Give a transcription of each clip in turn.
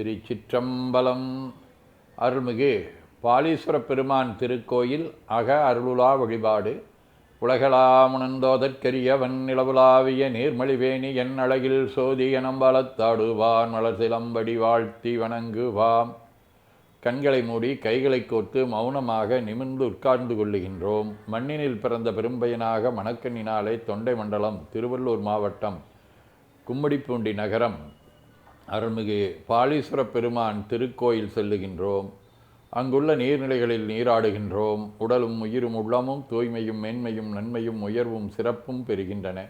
திருச்சிற்றம்பலம். அருள்மிகு பாலீஸ்வர பெருமான் திருக்கோயில் அக அருளுலா வழிபாடு. உலகளாமுணந்தோதற்கரியவன் நிலவுலாவிய நீர்மழிவேணி என் அழகில் சோதி எனம்பலத்தாடுவான் மலர்சிலம்படி வாழ்த்தி வணங்குவாம். கண்களை மூடி கைகளை கோர்த்து மௌனமாக நிமிர்ந்து உட்கார்ந்து கொள்ளுகின்றோம். மண்ணினில் பிறந்த பெரும்பயனாக மணக்கண்ணினாலே தொண்டை மண்டலம் திருவள்ளூர் மாவட்டம் கும்மிடிப்பூண்டி நகரம் அருள்மிகு பாலீஸ்வர பெருமான் திருக்கோயில் செல்லுகின்றோம். அங்குள்ள நீர்நிலைகளில் நீராடுகின்றோம். உடலும் உயிரும் உள்ளமும் தூய்மையும் மேன்மையும் நன்மையும் உயர்வும் சிறப்பும் பெறுகின்றன.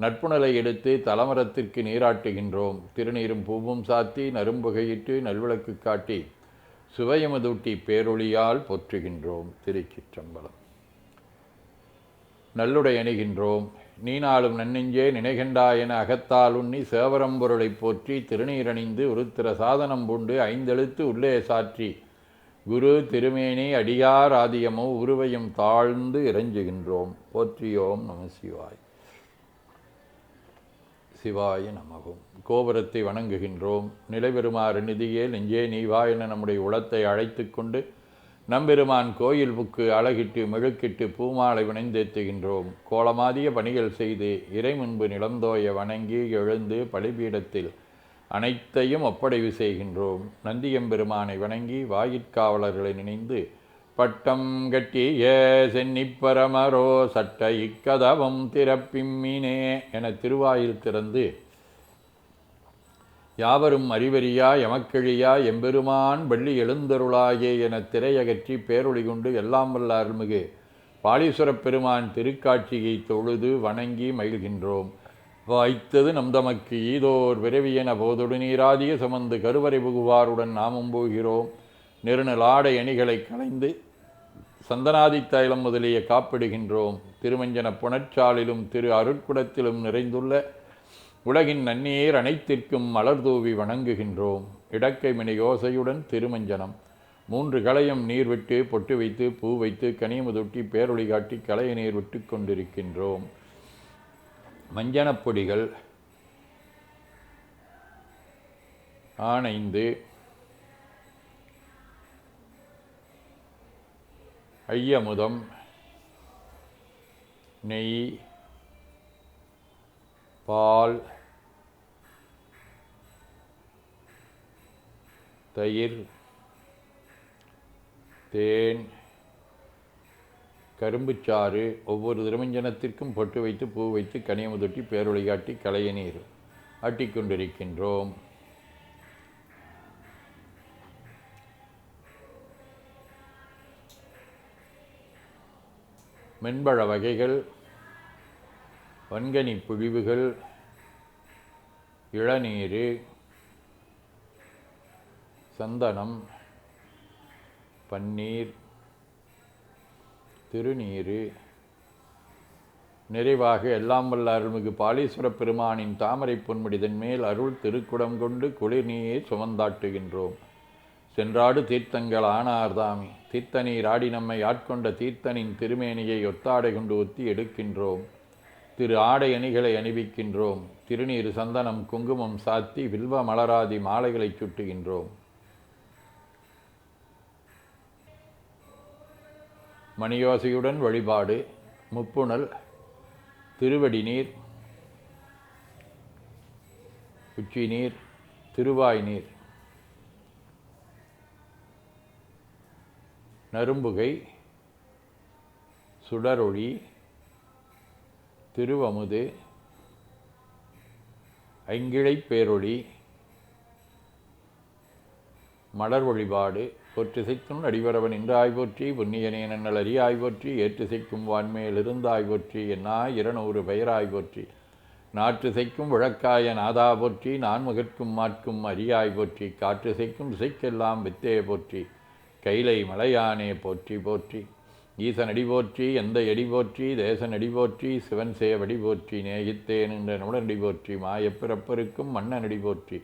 நட்புணலை எடுத்து தலமரத்திற்கு நீராட்டுகின்றோம். திருநீரும் பூவும் சாத்தி நரும்புகையிட்டு நல்விளக்கு காட்டி சுவையமதூட்டி பேரொளியால் போற்றுகின்றோம். திருச்சிற்றம்பலம். நல்லுடை அணிகின்றோம். நீனாலும் நன்னெஞ்சே நினைகின்றா என அகத்தால் உண்ணி சேவரம்பொருளைப் போற்றி திருநீரணிந்து உருத்திர சாதனம் பூண்டு ஐந்தெழுத்து உள்ளே சாற்றி. குரு திருமேனி அடியார் ஆதியமோ உருவையும் தாழ்ந்து இறைஞ்சுகின்றோம். போற்றியோம் நம சிவாய். சிவாய நமகும். கோபுரத்தை வணங்குகின்றோம். நிலைபெறுமாறு நிதியே நெஞ்சே நீவா என நம்முடைய உளத்தை அழைத்து கொண்டு நம்பெருமான் கோயில் புக்கு அழகிட்டு மெழுக்கிட்டு பூமாலை வினைந்தேத்துகின்றோம். கோலமாதிய பணிகள் செய்து இறை முன்பு நிலந்தோய வணங்கி எழுந்து பலிபீடத்தில் அனைத்தையும் ஒப்படைவு செய்கின்றோம். நந்தியம்பெருமானை வணங்கி வாயிற்காவலர்களை நினைந்து பட்டம் கட்டிய சென்னிப்பரமரோ சட்ட இக்கதவம் திறப்பிம்மினே என திருவாயில் திறந்து யாவரும் அறிவறியா எமக்கிழியா எம்பெருமான் வெள்ளி எழுந்தருளாயே என திரையகற்றி பேரொளி கொண்டு எல்லாம் வல்ல அருள்மிகு. பாலீஸ்வரப் பெருமான் திருக்காட்சியை தொழுது வணங்கி மகிழ்கின்றோம். வாய்த்தது நம் தமக்கு ஈதோர் விரவியன போதொடு நீராதிய சமந்து கருவறை புகுவாருடன் நாமும் போகிறோம். நெருநலாடை அணிகளை களைந்து சந்தனாதி தைலம் முதலிய காப்பிடுகின்றோம். திருமஞ்சன புனச்சாலிலும் திரு அருட்குடத்திலும் நிறைந்துள்ள உலகின் நன்னீர் அனைத்திற்கும் மலர் தூவி வணங்குகின்றோம். இடக்கை மினி யோசையுடன் திருமஞ்சனம். மூன்று களையும் நீர் விட்டு பொட்டு வைத்து பூ வைத்து கனியமுதொட்டி பேரொளி காட்டி களைய நீர் விட்டு கொண்டிருக்கின்றோம். மஞ்சனப் பொடிகள் ஆனைந்து ஐயமுதம் நெய் பால் தயிர் தேன் கரும்புச்சாறு ஒவ்வொரு திருமஞ்சனத்திற்கும் பொட்டு வைத்து பூ வைத்து கனியமுதொட்டி பேரொளி காட்டி களைய நீர் ஆட்டிக்கொண்டிருக்கின்றோம் மென்பழ வகைகள் வன்கனி புழிவுகள் இளநீர் சந்தனம் பன்னீர் திருநீரு நிறைவாக எல்லாம் வல்ல அருள்மிகு பாலீஸ்வர பெருமானின் தாமரை பொன்முடிதன் மேல் அருள் திருக்குடம் கொண்டு குளிர்நீயை சுமந்தாட்டுகின்றோம். சென்றாடு தீர்த்தங்கள் ஆனார்தாமி. தீர்த்தநீர் ஆடி நம்மை ஆட்கொண்ட தீர்த்தனின் திருமேனியை ஒத்தாடை கொண்டு ஒத்தி எடுக்கின்றோம். திரு ஆடை அணிகளை அணிவிக்கின்றோம். திருநீர் சந்தனம் குங்குமம் சாத்தி வில்வ மலராதி மாலைகளை சுட்டுகின்றோம். மணியோசையுடன் வழிபாடு முப்புணல் திருவடி நீர் உச்சி நீர் திருவாய் நீர். நரும்புகை சுடரொளி திருவமுது ஐங்கிழைப் பேரொளி மலர் வழிபாடு பொற்றிசைக்கும் அடிவரவன் இன்றாய் போற்றி புண்ணியனே நன்னல் அறியாய் போற்றி ஏற்றிசைக்கும் வான்மையில் இருந்தாய் போற்றி என்னா இருநூறு பெயராய் போற்றி. செய்க்கும் விளக்காய நாதா போற்றி நான்முகற்கும் மாற்கும் அரியாய் போற்றி காற்று செய்க்கும் இசைக்கெல்லாம் வித்தே போற்றி. கைலை மலையானே போற்றி போற்றி. ஈசன் அடி போற்றி எந்த எடி போற்றி தேசன் அடி போற்றி சிவன் சேவடி போற்றி நேகித்தேன் என்ற நுடனடி போற்றி மாயப்பிறப்பருக்கும் மன்னன் அடி போற்றி.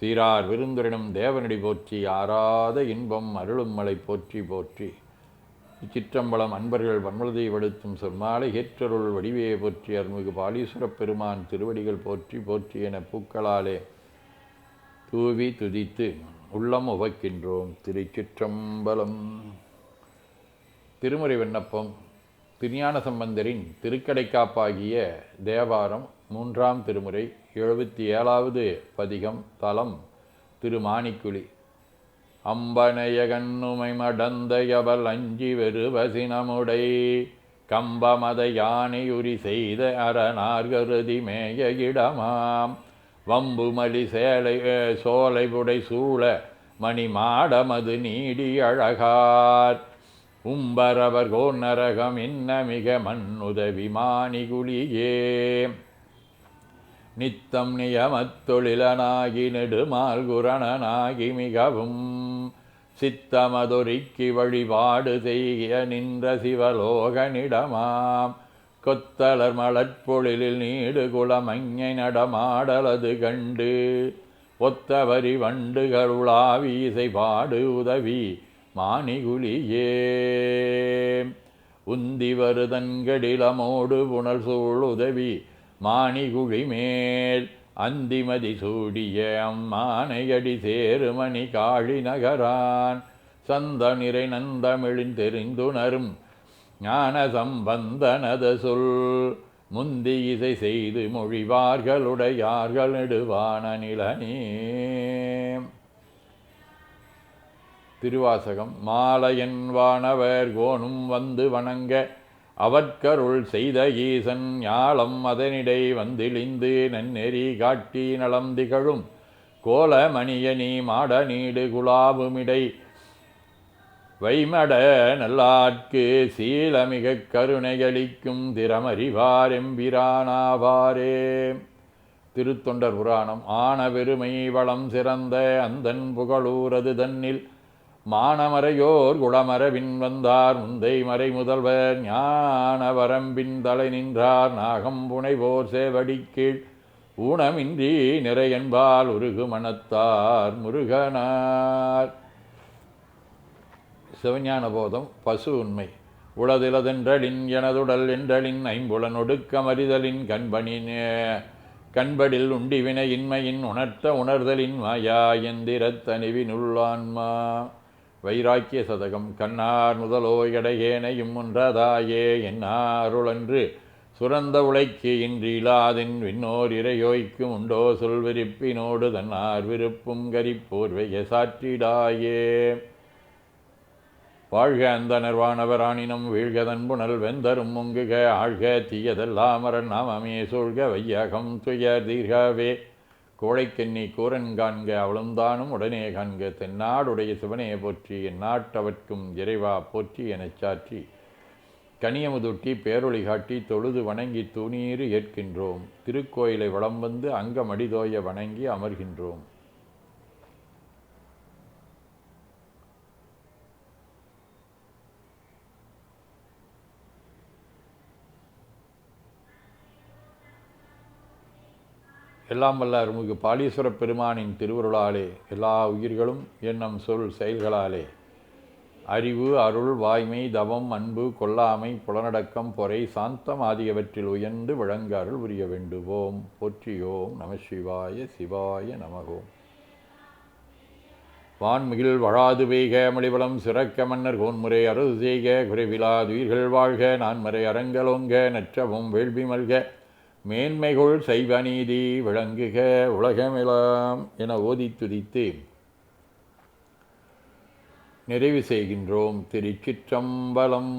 சீரார் விருந்துரினும் தேவனடி போற்றி ஆராத இன்பம் அருளும் மலை போற்றி போற்றி. இச்சிற்றம்பலம் அன்பர்கள் வன்மலதை வடுத்தும் சொன்மாலை ஏற்றருள் வடிவையை போற்றி அருள்மிகு பாலீஸ்வரப் பெருமான் திருவடிகள் போற்றி போற்றி என பூக்களாலே தூவி துதித்து உள்ளம் உவக்கின்றோம் திருச்சிற்றம்பலம். திருமுறை விண்ணப்பம் திருஞான சம்பந்தரின் திருக்கடைக்காப்பாகிய தேவாரம் மூன்றாம் திருமுறை எழுபத்தி ஏழாவது பதிகம் தலம் திருமாணிக்குழி அம்பனையகண்ணுமை மடந்தையவள் அஞ்சி வெறுவசினமுடை கம்பமத யானையுரி செய்த அரணார்கருதி மேய இடமாம் வம்புமலி சேலை சோலைபுடை சூழ மணி மாடமது நீடி அழகார். உம்பரவர் கோர் நரகம் இன்ன மிக மண்ணுதவி மாணிகுலியே நித்தம் நியமத்தொழிலனாகி நெடுமால் குரணனாகி மிகவும். சித்தமதொருக்கி வழிபாடு செய்ய நின்ற சிவலோகனிடமாம். கொத்தலர் மலற்பொழிலில் நீடு குளமங்கை நடமாடலது கண்டு. ஒத்தவரி வண்டுகளுளாவி இசைபாடு உதவி மாணிகுலியே உந்தி வருதன்கடிலமோடு புனல் சூழ் உதவி மாணிகுழி மேல் அந்திமதி சூடிய அம்மானையடி சேருமணி காழி நகரான் சந்த நிறை நந்தமிழின் தெரிந்துணரும் ஞான சம்பந்தனத சொல். முந்தி இசை செய்து மொழிவார்களுடையார்கள் நெடுவான நிலனே. திருவாசகம் மாலையன் வானவர் கோணும் வந்து வணங்க அவற்கருள் செய்த ஈசன் ஞாலம் அதனிடை வந்திழிந்து நன்னெறி காட்டி நலம் திகழும். கோலமணியனி மாட நீடு குலாபுமிடை வைமட நல்லாட்கு சீலமிக கருணையளிக்கும் திறமறிவார் எம்பிரானாவாரே. திருத்தொண்டர் புராணம் ஆன பெருமை வளம் சிறந்த அந்தன் புகழூரது தன்னில் மானமறையோர் குளமரவின் வந்தார். முந்தை மறை முதல்வர் ஞான வரம்பின் தலை நின்றார். நாகம் புனைவோர் சேவடி கீழ் ஊனமின்றி நிறையன்பால் உருகு மனத்தார் முருகனார். சிவஞான போதம் பசு உண்மை. உளதிலதென்றலின் எனதுடல் என்றலின் ஐம்புலன் ஒடுக்கமறிதலின் கண்பணின் கண்படில் உண்டி வினையின்மையின் உணர்த்த உணர்தலின் மாயா எந்திரத்தனிவினுள்ளான்மா வைராக்கிய சதகம் கண்ணார் முதலோ எடையேனையும் முன்றதாயே என்னாருளன்று சுரந்த உழைக்கு இன்றிலாதின் விண்ணோர் இறையோய்க்கும் உண்டோ சொல் விருப்பினோடு தன்னார் விருப்பும் கரிப்போர்வைய சாற்றிடாயே வாழ்க அந்த நர்வானவராணினும் வீழ்கதன் புனல் வெந்தரும் முங்குக ஆழ்க தீயதெல்லாமரன் நாமமே சூழ்க வையகம் துயர் தீர்கவே கோழைக்கென்னி கூரன் காண்க அவளுந்தானும் உடனே காண்க தென்னாடுடைய சிவனையை போற்றி எந்நாட்டவர்க்கும் இறைவா போற்றி எனச் சாற்றி. கனியமுதுட்டி பேரொளி காட்டி தொழுது வணங்கி துணீறு ஏற்கின்றோம். திருக்கோயிலை வளம் வந்து அங்கமடிதோய வணங்கி அமர்கின்றோம். எல்லாம் வல்ல அருள்மிகு பாலீஸ்வர பெருமானின் திருவருளாலே எல்லா உயிர்களும் எண்ணம் சொல் செயல்களாலே. அறிவு அருள் வாய்மை தவம் அன்பு கொல்லாமை புலனடக்கம் பொறை சாந்தம் ஆகியவற்றில் உயர்ந்து விளங்க அருள் புரிய வேண்டுவோம். போற்றியோம் நம சிவாய சிவாய நமகோம் வான்மிகில் வழாது பெய்க மலிவளம் சிறக்க மன்னர் கோன்முறை அரசு செய்க குறைவிலாது உயிர்கள் வாழ்க நான்மறை அரங்கலோங்க நற்றவும் வேள்வி மல்க. மேன்மைகள் செய்வ நீதி விளங்குக உலகமெலாம் என ஓதி துதித்து நிறைவு செய்கின்றோம் திருச்சிற்றம்பலம்.